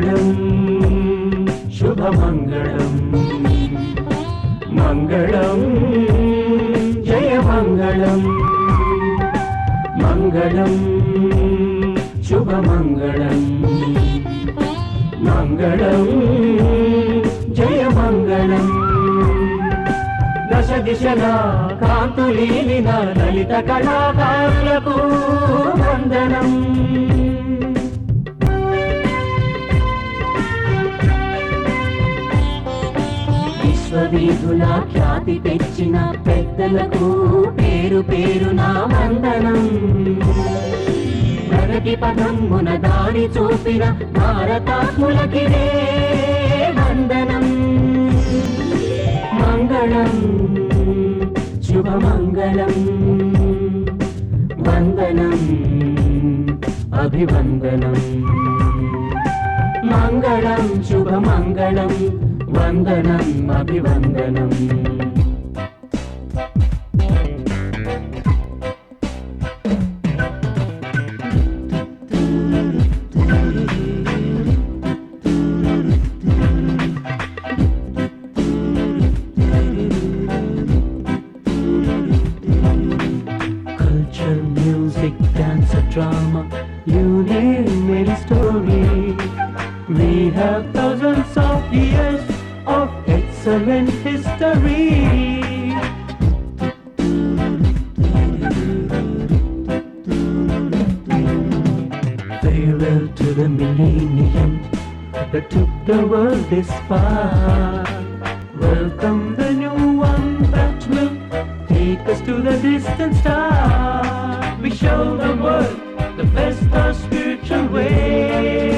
మంగళం శుభమంగళం. మంగళం జయ మంగళం మంగళం శుభమంగళం. మంగళం జయ మంగళం దశ దిశన కాంతులీలిన లలిత కళాకారులకు వందనం. వీధుల ఖ్యాతి తెచ్చిన పెద్దలకు పేరు పేరు నా వందనం. ప్రగతి పదమున దారి చూపిన భారతాత్ములకిదే వందనం. మంగళం శుభమంగళం. వందనం అభివందనం. మంగళం శుభమంగళం. వందనం అభివందనం Culture, music, dance, or drama, you name any story. We have thousands of years of excellent history. Farewell to the millennium that took the world this far. Welcome the new one that will take us to the distant star. We show the world the best of spiritual way.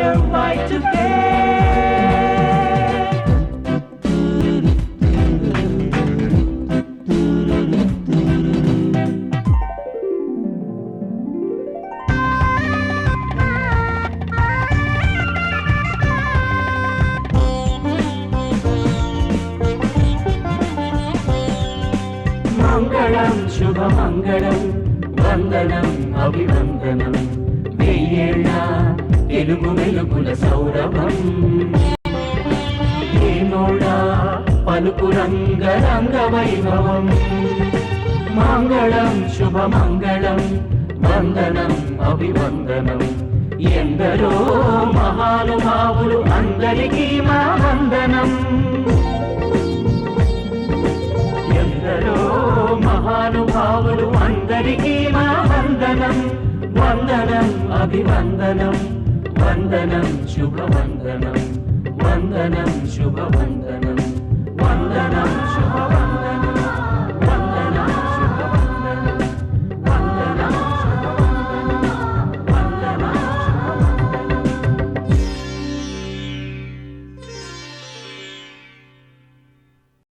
your right to pay. Mangalam, వెలుగు వెలుగుల సౌరభం. ఏనోడా పలుకు రంగ రంగ వైభవం. మంగళం శుభమంగళం వందనం అభివందనం. ఎందరో మహానుభావులు అందరికీ మా వందనం. ఎందరో మహానుభావులు అందరికీ మా వందనం. వందనం అభివందనం. వందనం శుభవందనం. వందనం శుభవందనం. వందనం శుభవందనం.